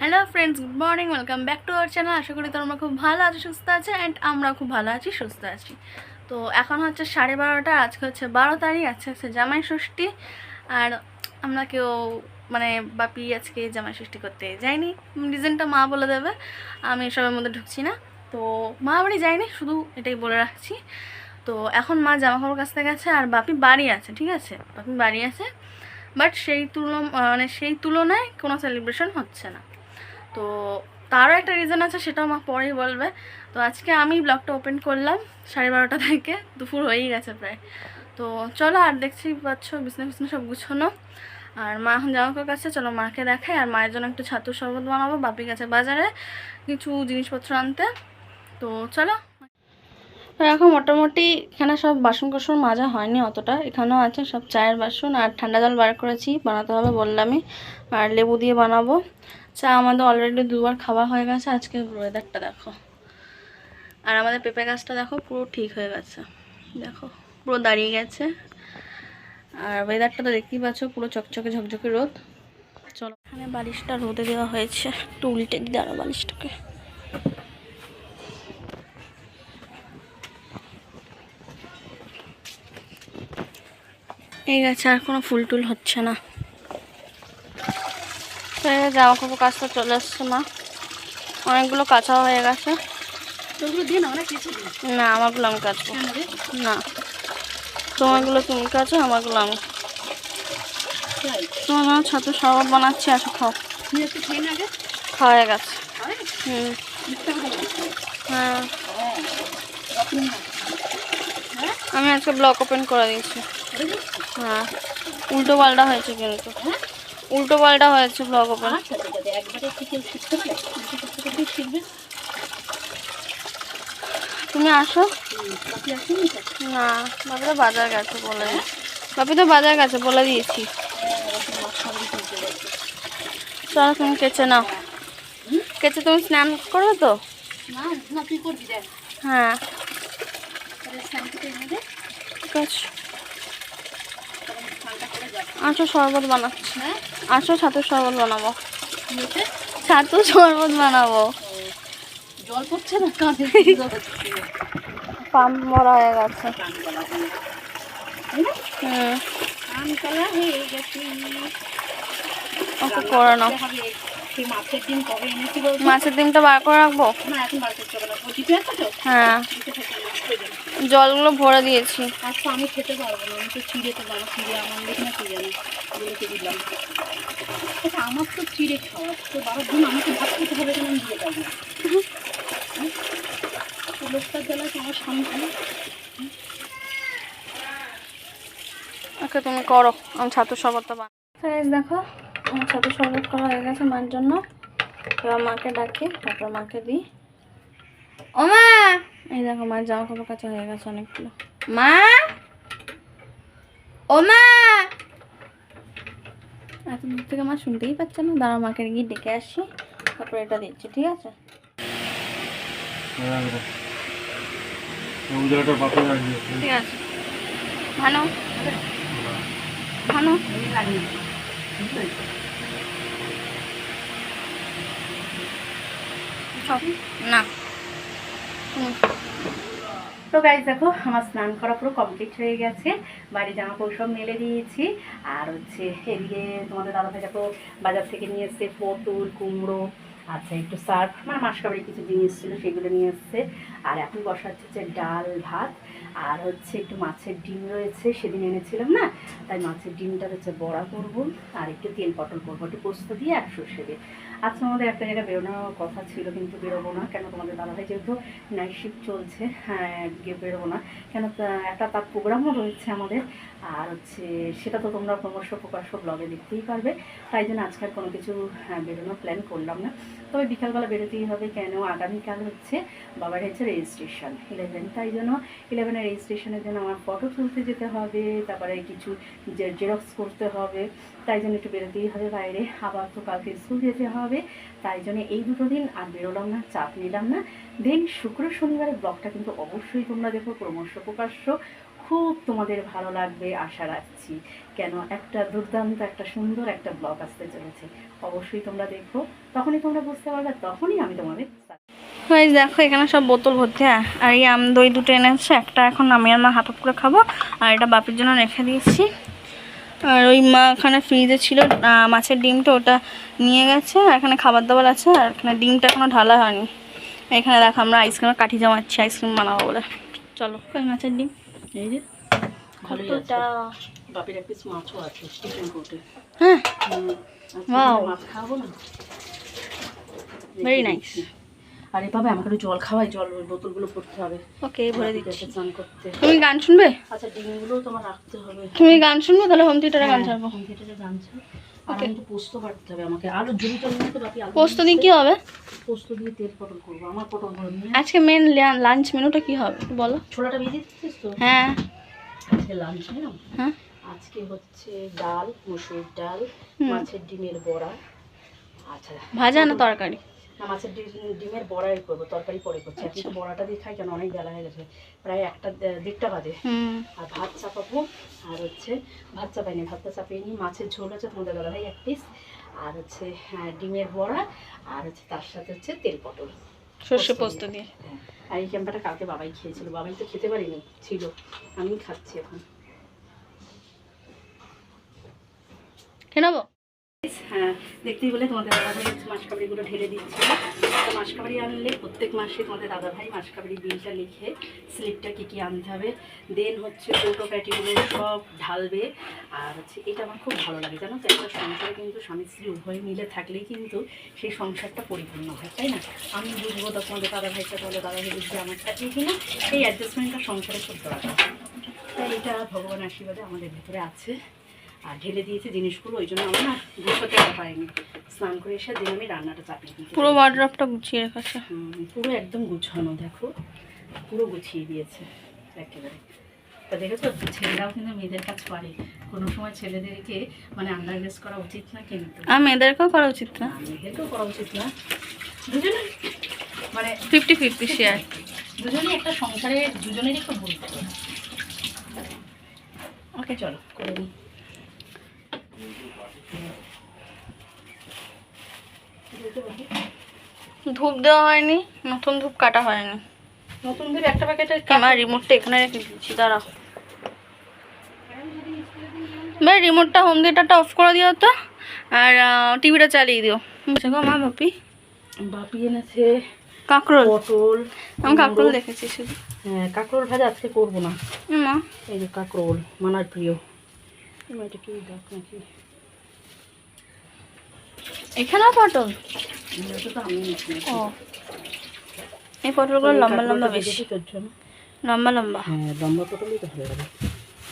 Hello friends good morning welcome back to our channel আশা করি তোমরা খুব ভালো আছো, সুস্থ আছো অ্যান্ড আমরা খুব ভালো আছি, সুস্থ আছি। তো এখন হচ্ছে সাড়ে বারোটা, আজকে হচ্ছে বারো তারিখ, আজকে হচ্ছে জামাই ষষ্ঠী। আর আমরা কেউ মানে বাপি আজকে জামাই ষষ্ঠী করতে যাইনি রিজনটা মা বলে দেবে, আমি এসবের মধ্যে ঢুকছি না। তো মা বাড়ি যাইনি শুধু এটাই বলে রাখছি। তো এখন মা জামা কাপড় কাছতে গেছে, আর বাপি বাড়ি আছে, ঠিক আছে? বাপি বাড়ি আছে বাট সেই তুলন মানে সেই তুলনায় কোনো সেলিব্রেশন হচ্ছে না। তো তারও একটা রিজন আছে, সেটাও মা পরেই বলবে। তো আজকে আমি ব্লগটা ওপেন করলাম, সাড়ে বারোটা থেকে, দুপুর হয়েই গেছে প্রায়। তো চলো আর দেখছি, পাচ্ছ, বিছনা বিছনা সব গুছানো। আর মা এখন জামা কাপড় কাছে, চলো মাকে দেখাই, আর মায়ের জন্য একটু ছাতু শরবত বানাবো, বাপি গেছে বাজারে কিছু জিনিসপত্র আনতে। তো চলো। এখন মোটামুটি এখানে সব বাসন কোসন মাজা হয়নি অতটা, এখানেও আছে সব চায়ের বাসন, আর ঠান্ডা জল বার করেছি, বানাতে হবে বললামই। আর লেবু দিয়ে বানাবো। চা আমাদের অলরেডি দুবার খাওয়া হয়ে গেছে, আজকে ওয়েদারটা দেখো। আর আমাদের পেঁপে গাছটা দেখো, পুরো ঠিক হয়ে গেছে। দেখো, পুরো দাঁড়িয়ে গেছে। আর ওয়েদারটা তো দেখতেই পাচ্ছ, পুরো চকচকে ঝকঝকে রোদ। চলো, এখানে বালিশটা রোদে দেওয়া হয়েছে। একটু উল্টে দিই দাঁড়ো বালিশটাকে। এই গেছে আর কোনো ফুল টুল হচ্ছে না। তো জামা কাপড় কাচতে চলে এসছে মা। অনেকগুলো কাঁচা হয়ে গেছে। না কিছু আমারগুলো আমি কাচবো। না। তোমারগুলো তুমি কাচো আমারগুলো আমি। তোমার ছাতু শরবত বানাচ্ছি আসো খাও। খাওয়া হয়ে গেছে। হুম। হ্যাঁ। হ্যাঁ? আমি আজকে ব্লক ওপেন করে দিয়েছি। হ্যাঁ। উল্টো পাল্টা হয়েছে কিন্তু। হ্যাঁ? উল্টো পাল্টা হয়েছে ব্লগ ওপেন আচ্ছা আচ্ছা আচ্ছা, তুমি আসো। না বাপি তো বাজার গেছে বলে। বাপি তো বাজার গেছে বলে দিয়েছি। চলো তুমি কেচে নাও? কেচে তুমি স্নান করবে তো? হ্যাঁ স্নান থেকে এনে দে ঠিক আছে তখন স্নানটা আসো শরবত বানাচ্ছি। হ্যাঁ? আসো ছাতুর শরবত বানাবো। ছাতু শরবত বানাবো। জল পড়ছে না কাঁধে? পাম্প মরা হয়ে গেছে। হুম। ওকে করে নাও। মাছের ডিমটা বার করে রাখব? হ্যাঁ। জলগুলো ভরে দিয়েছি। আজকে আমি খেতে পারব না আমি তো চিড়ে তো বাবা চিড়ে আমার দেখি না চিড়ে না। বলেতে দিলাম? আচ্ছা আমার তো চিড়ে খাওয়া তো বাবার আমাকে ভাত খেতে হবে কেন আমি দিয়ে যাব লোকটার আমার সামনে? ওকে তুমি করো আমি ছাতু শরবতটা দেখো আমার ছাতু শরবত করা হয়ে গেছে মার জন্য। এবার মাকে ডাকি তারপর মাকে দিই। ও মা! এই দেখো জামা কাপড় কাছে হয়ে গেছে অনেকগুলো। মা! ও মা! এত দূর থেকে মা শুনতেই পাচ্ছে না। দাঁড়া মাকে গিয়ে ডেকে আসি। তারপর এটা দিচ্ছি ঠিক আছে? ঠিক আছে। ভালো না। তো গাইজ দেখো, আমার স্নান করা পুরো কমপ্লিট হয়ে গেছে। বাড়ি জামা সব মেলে দিয়েছি। আর হচ্ছে এদিকে তোমাদের দাদা ভাই দেখো, বাজার থেকে নিয়ে এসছে পটল, কুমড়ো আচ্ছা একটু সার্ফ মানে মাস মাসকাবাড়ি কিছু জিনিস ছিল, সেগুলো নিয়ে এসছে। আর এখন বসাচ্ছে হচ্ছে ডাল, ভাত। আর হচ্ছে একটু মাছের ডিম রয়েছে, সেদিন এনেছিলাম না? তাই মাছের ডিমটা হচ্ছে বড়া করব। আর একটু তেল পটল করব, একটু পোস্ত দিয়ে আর সর্ষে দিয়ে। আজকে আমাদের একটা জায়গায় বেরোনোর কথা ছিল কিন্তু বেরোবো না। কেন তোমাদের দাদাভাই যেহেতু নাইট শিফট চলছে হ্যাঁ গিয়ে বেরোবো না। কেন একটা তার প্রোগ্রামও রয়েছে আমাদের। আর হচ্ছে সেটা তো তোমরা ক্রমশ প্রকাশ্য ব্লগে দেখতেই পারবে। তাই জন্য আজকে আর কোনো কিছু হ্যাঁ, বেরোনোর প্ল্যান করলাম না। তবে বিকালবেলা বেরোতেই হবে কেন? আগামীকাল হচ্ছে বাবার হচ্ছে রেজিস্ট্রেশন ইলেভেন তাই জন্য ইলেভেনের রেজিস্ট্রেশনের জন্য আমার ফটো তুলতে যেতে হবে তারপরে কিছু জেরক্স করতে হবে। তাই জন্য একটু বেরোতেই হবে বাইরে। আবার তো কালকে স্কুল যেতে হবে, তাই জন্য এই দুটো দিন আর বেরোলাম না, চাপ নিলাম না। দেন শুক্র শনিবারের ব্লগটা কিন্তু অবশ্যই তোমরা দেখো, ক্রমশ প্রকাশ্য। খুব তোমাদের ভালো লাগবে, আশা রাখছি। কেন, একটা দুর্দান্ত, একটা সুন্দর একটা ব্লগ আসতে চলেছে। অবশ্যই তোমরা দেখো। তখনই তোমরা বুঝতে পারবে, তখনই আমি তোমাদের দেখো, এখানে সব বোতল ভর্তি। হ্যাঁ আর এই আম দই দুটো এনেছে, একটা এখন আমি হাফ হাফ করে খাব। আর এটা বাপের জন্য রেখে দিয়েছি। আর ওই মা ওখানে ফ্রিজে ছিল মাছের ডিমটা ওটা নিয়ে গেছে আর এখানে খাবার দাবার আছে আর এখানে ডিমটা এখনও ঢালা হয়নি। এখানে দেখো আমরা আইসক্রিমের কাঠি জমাচ্ছি আইসক্রিম বানাবো বলে। চলো ওই মাছের ডিম। এই যে কতটা? বাপির এক পিস মাছও আছে চিকেন কোটে হ্যাঁ. মাছ খাব না। Very nice. আর এভাবে আমাকে একটু জল খাওয়াই জল বোতলগুলো পড়তে হবে। ওকে ভরে দিচ্ছি। স্নান করতে। তুমি গান শুনবে? আচ্ছা ডিমগুলো তোমার রাখতে হবে। তুমি গান শুনবে তাহলে হোম থিয়েটারে গান ছাড়বো। হ্যাঁ, কম্পিউটারে জানছো আর আমি একটু পোস্ত বাটতে হবে আমাকে। আলু নিয়ে তো বাকি আলু পোস্ত দিয়ে কি হবে? পোস্ত দিয়ে তেল পটল করব আমার পটল করে নিয়ে আজকে মেন লাঞ্চ মেনুটা কি হবে একটু বলো। ছোলাটা ভেজে দিচ্ছিস তো? হ্যাঁ। আজকে লাঞ্চ না হ্যাঁ। আজকে হচ্ছে ডাল মসুর ডাল মাছের ডিমের বড়া। আচ্ছা ভাজা না তরকারি? না মাছের ডিম- ডিমের বড়াই করব তরকারি পরে করছি। এখন তো বড়াটা দিয়ে খাই কেন? অনেক বেলা হয়ে গেছে প্রায় একটা দেড়টা বাজে। হুম। আর ভাত চাপাবো আর হচ্ছে ভাত চাপাইনি ভাতটা চাপিয়ে নিই মাছের ঝোল আছে তোমাদের দাদা ভাই এক পিস আর হচ্ছে হ্যাঁ, ডিমের বড়া আর হচ্ছে তার সাথে হচ্ছে তেল পটল। সর্ষে পোস্ত। দিয়ে। হ্যাঁ আর এই ক্যাম্পাটা কালকে বাবাই খেয়েছিল। বাবাই তো খেতে পারিনি ছিল। আমি খাচ্ছি এখন। খেয়ে নেব? হ্যাঁ দেখতেই বলে তোমাদের দাদা ভাই মাসকাবাড়িগুলো ঢেলে দিচ্ছিল তো মাসকাবাড়ি আনলে প্রত্যেক মাসে তোমাদের দাদা ভাই মাসকাবাড়ি বিলটা লিখে স্লিপটা কী কী আনতে হবে। দেন হচ্ছে টোটো প্যাটিগুলো সব ঢালবে। আর হচ্ছে এটা আমার খুব ভালো লাগে, জানো তো? একটা সংসারে কিন্তু স্বামী স্ত্রী উভয় মিলে থাকলেই কিন্তু সেই সংসারটা পরিপূর্ণ হয়, তাই না? আমি বুঝব তো তোমাদের দাদা ভাইটা তাহলে দাদা ভাই বুঝবে আমারটা। এই কিনা এই অ্যাডজাস্টমেন্টটা সংসারে খুব দরকার। তাই এটা ভগবান আশীর্বাদে আমাদের ভিতরে আছে। আর ঢেলে দিয়েছে জিনিসগুলো ওই জন্য আমার না গুছোতে পারিনি। স্নান করে এসে দিন আমি রান্নাটা চাপিয়ে দিই পুরো ওয়ার্ড্রপটা গুছিয়ে রেখেছে। পুরো একদম গুছানো দেখো। পুরো গুছিয়ে দিয়েছে একেবারে। তা দেখেছ ছেলেরাও কিন্তু মেয়েদের কাজ পারে কোনো সময় ছেলেদেরকে মানে আন্ডারগ্রেস করা উচিত না কিন্তু। আর মেয়েদেরকেও করা উচিত না? মেয়েদেরকেও করা উচিত না। দুজনে মানে ফিফটি ফিফটি শেয়ার দুজনেই একটা সংসারে দুজনেরই খুব ভুল ওকে চলো করে নিই। ধূপ দেওয়া হয়নি নতুন ধূপ কাটা হয়নি। নতুন ধূপ একটা প্যাকেটে আমার রিমোটটা এখানে রেখে দিচ্ছি দাঁড়াও। ভাই রিমোটটা হোম থিয়েটারটা অফ করে দিও তো আর টিভিটা চালিয়ে দিও। বুঝে গো মা বাপি। বাপি এনেছে কাঁকরোল। পটল আমি কাঁকরোল দেখেছি শুধু। হ্যাঁ কাঁকরোল ভাজা আজকে করব না। মা। এই যে কাঁকরোল মানার প্রিয়। এটা কি ডাক নাকি? এখানেও পটল তো আমি ও এই পটলগুলো লম্বা লম্বা বেশি। লম্বা লম্বা হ্যাঁ লম্বা পটলই তো ভালো লাগে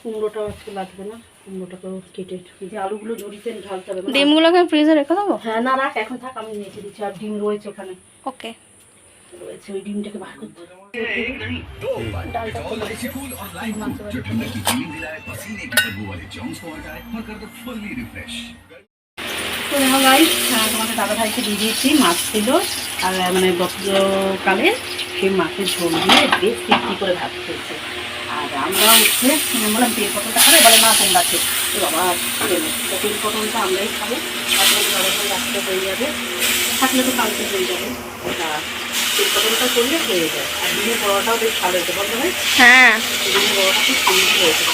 কুমড়োটাও আজকে লাগবে না কুমড়োটাকেও কেটে এই যে আলুগুলো ঝুড়িতে ঢালতে হবে ডিমগুলোকে ফ্রিজে রেখে দেবো হ্যাঁ না রাখ এখন থাক আমি নিচে দিচ্ছি আর ডিম রয়েছে ওখানে ওকে রয়েছে ওই ডিমটাকে বার করতে। তো দেখো গাই তোমাদের দাদা ভাইকে দিয়ে দিয়েছি মাছ ছিল। আর মানে গতকালে সেই মাছের ঝোল দিয়ে বেশ তৃপ্তি করে ভাত খেয়েছে। আর আমরা হচ্ছে বললাম তেল পটলটা খাবে বলে না তোমরা খেয়ে তো বাবা তেল পটলটা আমরাই খাব। তারপরে দাদা ভাই রাখতে হয়ে যাবে। থাকলে তো কালকে হয়ে যাবে। ওটা তেল পটলটা করলে হয়ে যায়। আর ডিমের বড়াটাও বেশ ভালো হয়েছে বলতে ভাই? হ্যাঁ। ডিমের বড়াটা খুব সুন্দর হয়েছে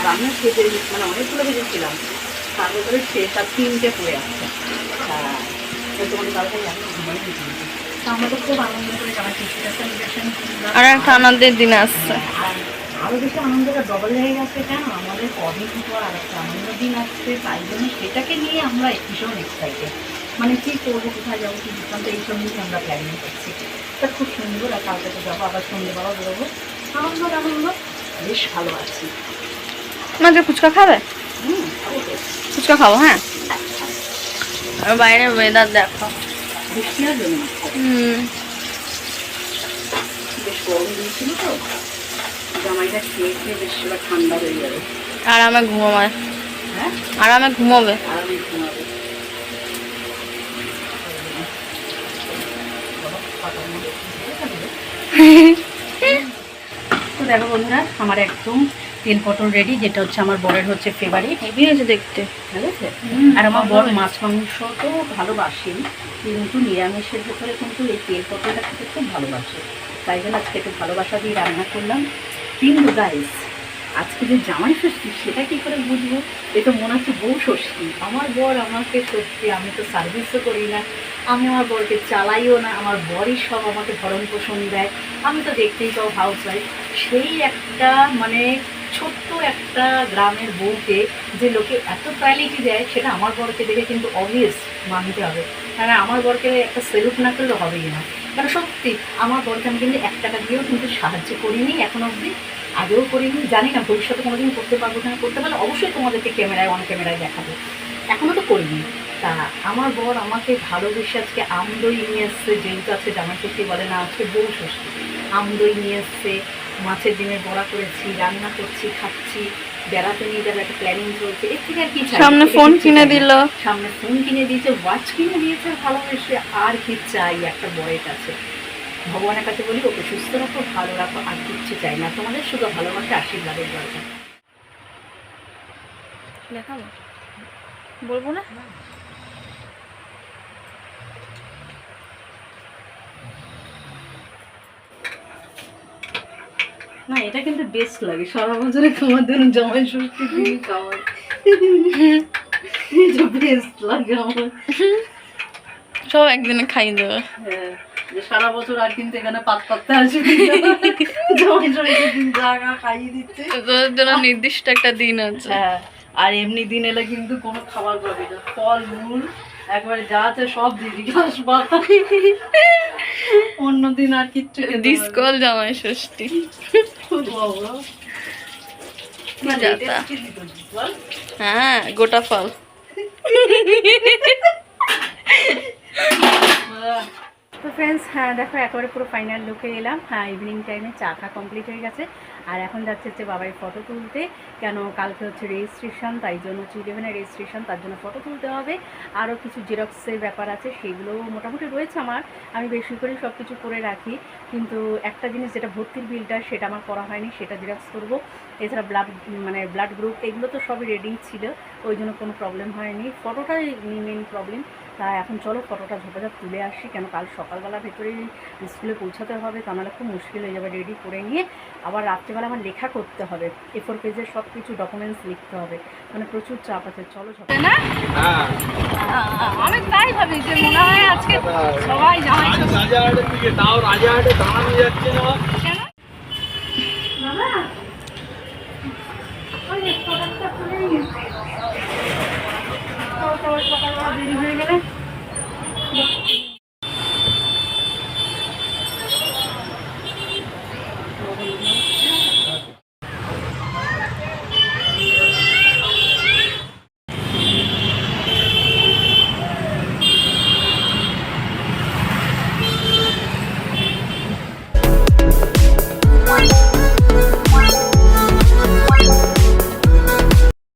আর আমিও খেতে মানে অনেকগুলো ভেজেছিলাম। তার ভেতরে সেটা তিনটে পড়ে আছে। হ্যাঁ। আর একটা আনন্দের দিন আসছে। আর বেশি আনন্দটা ডবল হয়ে গেছে কেন? আমাদের কদিন পর আর একটা আনন্দ দিন আসছে। তাই জন্য সেটাকে নিয়ে আমরা ভীষণ এক্সাইটেড মানে কী করব কোথায় যাব কী দোকানটা এইসব নিয়ে আমরা প্ল্যানিং করছি। তা খুব সুন্দর আর কালকে তো যাব আবার সন্ধ্যেবেলা বেরোবো। আনন্দ আনন্দ বেশ ভালো আছি। মাঝে ফুচকা খাবে? ফুচকা খাব হ্যাঁ? আর বাইরে ওয়েদার দেখো। হুম। আরামে ঘুমাবে। আরামে ঘুমোবে। দেখো বন্ধুরা, আমার একদম তেল পটল রেডি যেটা হচ্ছে আমার বরের হচ্ছে ফেভারিট হেভি হয়েছে দেখতে। ঠিক আছে আর আমার বর মাছ মাংস তো ভালোবাসেন কিন্তু নিরামিষের ভেতরে কিন্তু এই তেল পটলটা খেতে খুব ভালোবাসে। তাই জন্য আজকে একটু ভালোবাসা দিয়ে রান্না করলাম। কিন্তু গাইস আজকে যে জামাই ষষ্ঠী সেটা কি করে বুঝব? এ তো মনে হচ্ছে বউ ষষ্ঠী। আমার বর আমাকে সত্যি আমি তো সার্ভিসও করি না। আমি আমার বরকে চালাইও না আমার বরই সব আমাকে ভরণ পোষণ দেয়। আমি তো দেখতেই পাও হাউস ওয়াইফ সেই একটা মানে ছোট্ট একটা গ্রামের বউকে যে লোকে এত প্রায়োরিটি দেয়, সেটা আমার বরকে দেখে কিন্তু অবভিয়াস মানতে হবে। কারণ আমার বরকে একটা সেলুট না করলে হবেই না। কারণ সত্যি, আমার বরকে আমি কিন্তু এক টাকা দিয়েও কিন্তু সাহায্য করিনি এখন অবধি, আগেও করিনি, জানি না ভবিষ্যতে কোনোদিন করতে পারব কিনা। করতে পারলে অবশ্যই তোমাদেরকে ক্যামেরায় অন ক্যামেরায় দেখাবো। এখনও তো করিনি। তা আমার বর আমাকে ভালোবেসে আজকে আমদই নিয়ে এসছে, যেহেতু আজকে জামা ষষ্ঠী বলে না, আজকে বউ ষষ্ঠী। আমদই নিয়ে এসছে মাছের ডিমের বড়া করেছি রান্না করছি খাচ্ছি বেড়াতে নিয়ে যাবে একটা প্ল্যানিং চলছে। এর থেকে আর কি চাই? সামনে ফোন কিনে দিল। সামনে ফোন কিনে দিয়েছে ওয়াচ কিনে দিয়েছে ভালোবেসে আর কি চাই একটা বয়ের কাছে। ভগবানের কাছে বলি ওকে সুস্থ রাখো ভালো রাখো আর কিচ্ছু চাই না। তোমাদের শুধু ভালোবাসা আশীর্বাদের দরকার। দেখাবো? বলব না। না এটা কিন্তু বেস্ট লাগে। সারা বছরে তোমাদের জামাই ষষ্ঠী দিন খাওয়াই। এটা বেস্ট লাগে আমার। সব একদিনে খাইয়ে দেবে হ্যাঁ, যে সারা বছর আর কিন্তু এখানে পাত পাততে জায়গা খাইয়ে দিচ্ছে। তোদের জন্য নির্দিষ্ট একটা দিন আছে। হ্যাঁ আর এমনি দিন এলে কিন্তু কোনো খাবার পাবে না। ফল মূল একবারে যা আছে সব দিদি ঘাস পাতা অন্য দিন আর কিচ্ছু। ডিসকল জামাই ষষ্ঠী? হ্যাঁ গোটা ফল। তো ফ্রেন্ডস হ্যাঁ দেখো একেবারে পুরো ফাইনাল লুকে এলাম। হ্যাঁ ইভিনিং টাইমে চা খা কমপ্লিট হয়ে গেছে। আর এখন যাচ্ছে হচ্ছে বাবাই ফটো তুলতে। কেন কালকে হচ্ছে রেজিস্ট্রেশন তাই জন্য ইলেভেনের রেজিস্ট্রেশন তার জন্য ফটো তুলতে হবে। আরও কিছু জেরক্সের ব্যাপার আছে সেগুলো মোটামুটি রয়েছে আমার। আমি বেশি করে সব কিছু করে রাখি। কিন্তু একটা জিনিস যেটা ভর্তির বিলটা সেটা আমার করা হয়নি, সেটা জেরক্স করব। এছাড়া ব্লাড মানে ব্লাড গ্রুপ এগুলো তো সবই রেডি ছিল, ওই জন্য কোনো প্রবলেম হয়নি। ফটোটাই মেন প্রবলেম তা এখন চলো ফটোটা ঝোপাঝাপ তুলে আসি কেন কাল সকালবেলা ভেতরেই স্কুলে পৌঁছাতে হবে তা নাহলে খুব মুশকিল হয়ে যাবে। রেডি করে নিয়ে আবার রাত্রেবেলা আমার লেখা করতে হবে এ ফোর পেজের সব কিছু ডকুমেন্টস লিখতে হবে মানে প্রচুর চাপ আছে চলো ঝোপা না? আমি তাই ভাবি যে মনে হয় আজকে সবাই জামাই রাজাহাটের দিকে তাও রাজাহাটে দাঁড়ানো যাচ্ছে না? ওই যে প্রোডাক্টটা খুলে তো তো সকালবেলা দেরি হয়ে গেলে